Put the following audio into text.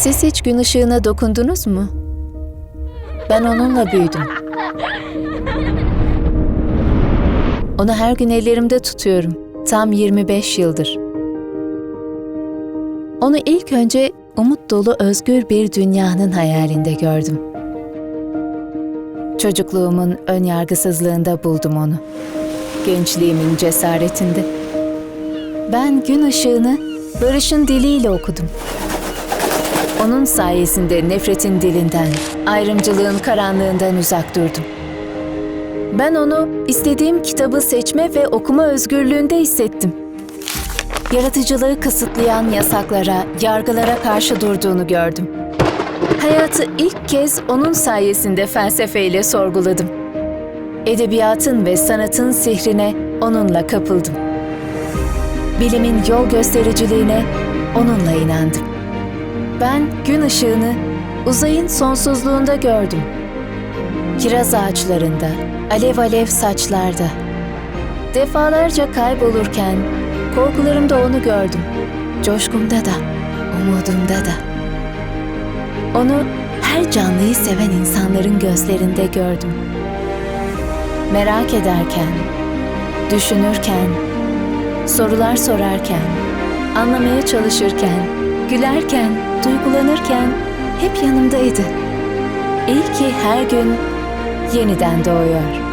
Siz hiç gün ışığına dokundunuz mu? Ben onunla büyüdüm. Onu her gün ellerimde tutuyorum. Tam 25 yıldır. Onu ilk önce umut dolu özgür bir dünyanın hayalinde gördüm. Çocukluğumun ön yargısızlığında buldum onu. Gençliğimin cesaretinde. Ben gün ışığını barışın diliyle okudum. Onun sayesinde nefretin dilinden, ayrımcılığın karanlığından uzak durdum. Ben onu istediğim kitabı seçme ve okuma özgürlüğünde hissettim. Yaratıcılığı kısıtlayan yasaklara, yargılara karşı durduğunu gördüm. Hayatı ilk kez onun sayesinde felsefeyle sorguladım. Edebiyatın ve sanatın sihrine onunla kapıldım. Bilimin yol göstericiliğine onunla inandım. Ben gün ışığını uzayın sonsuzluğunda gördüm. Kiraz ağaçlarında, alev alev saçlarda. Defalarca kaybolurken korkularımda onu gördüm. Coşkumda da, umudumda da. Onu her canlıyı seven insanların gözlerinde gördüm. Merak ederken, düşünürken, sorular sorarken, anlamaya çalışırken, gülerken, duygulanırken hep yanımdaydı. İyi ki her gün yeniden doğuyor.